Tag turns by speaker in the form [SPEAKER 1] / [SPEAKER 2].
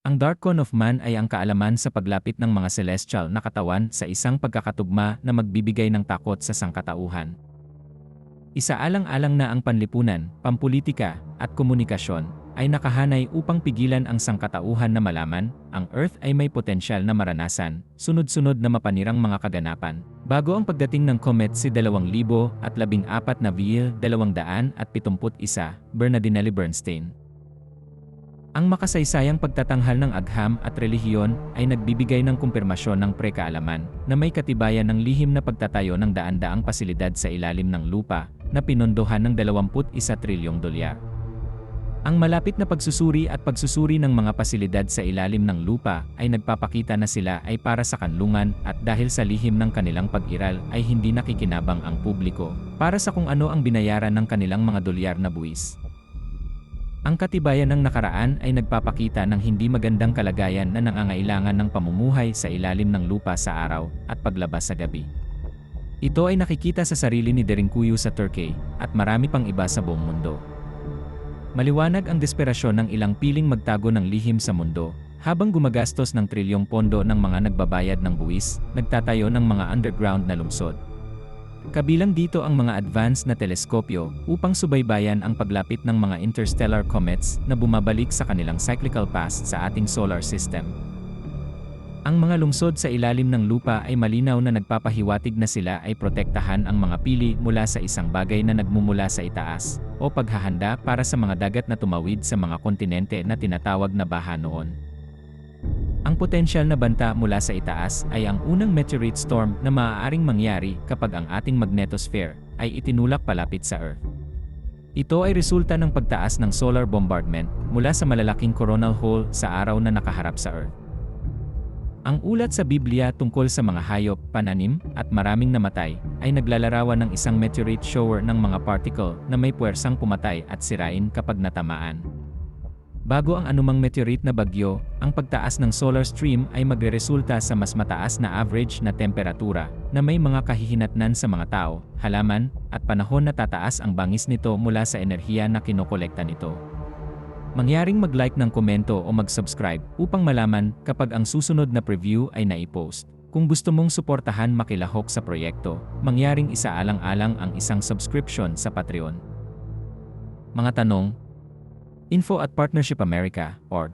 [SPEAKER 1] Ang Darkon of Man ay ang kaalaman sa paglapit ng mga celestial na katawan sa isang pagkakatugma na magbibigay ng takot sa sangkatauhan. Isaalang-alang na ang panlipunan, pampulitika, at komunikasyon ay nakahanay upang pigilan ang sangkatauhan na malaman, ang Earth ay may potensyal na maranasan, sunod-sunod na mapanirang mga kaganapan. Bago ang pagdating ng comet si 2014 na VL 271, Bernardinelli Bernstein. Ang makasaysayang pagtatanghal ng agham at relihiyon ay nagbibigay ng kumpirmasyon ng prekaalaman na may katibayan ng lihim na pagtatayo ng daan-daang pasilidad sa ilalim ng lupa na pinondohan ng 21 trilyong dolyar. Ang malapit na pagsusuri at pagsusuri ng mga pasilidad sa ilalim ng lupa ay nagpapakita na sila ay para sa kanlungan at dahil sa lihim ng kanilang pag-iral ay hindi nakikinabang ang publiko para sa kung ano ang binayaran ng kanilang mga dolyar na buwis. Ang katibayan ng nakaraan ay nagpapakita ng hindi magandang kalagayan na nangangailangan ng pamumuhay sa ilalim ng lupa sa araw at paglabas sa gabi. Ito ay nakikita sa sarili ni Derinkuyu sa Turkey at marami pang iba sa buong mundo. Maliwanag ang desperasyon ng ilang piling magtago ng lihim sa mundo habang gumagastos ng trilyong pondo ng mga nagbabayad ng buwis, nagtatayo ng mga underground na lungsod Kabilang dito ang mga advanced na teleskopyo upang subaybayan ang paglapit ng mga interstellar comets na bumabalik sa kanilang cyclical past sa ating solar system. Ang mga lungsod sa ilalim ng lupa ay malinaw na nagpapahiwatig na sila ay protektahan ang mga pili mula sa isang bagay na nagmumula sa itaas o paghahanda para sa mga dagat na tumawid sa mga kontinente na tinatawag na baha noon. Ang potensyal na banta mula sa itaas ay ang unang meteorite storm na maaaring mangyari kapag ang ating magnetosphere ay itinulak palapit sa Earth. Ito ay resulta ng pagtaas ng solar bombardment mula sa malalaking coronal hole sa araw na nakaharap sa Earth. Ang ulat sa Biblia tungkol sa mga hayop, pananim, at maraming namatay ay naglalarawan ng isang meteorite shower ng mga particle na may puwersang pumatay at sirain kapag natamaan. Bago ang anumang meteorite na bagyo, ang pagtaas ng solar stream ay magreresulta sa mas mataas na average na temperatura na may mga kahihinatnan sa mga tao, halaman, at panahon na tataas ang bangis nito mula sa enerhiya na kinokolekta nito. Mangyaring mag-like ng komento o mag-subscribe upang malaman kapag ang susunod na preview ay naipost. Kung gusto mong suportahan makilahok sa proyekto, mangyaring isaalang-alang ang isang subscription sa Patreon. Mga tanong, info at partnershipamerica.org.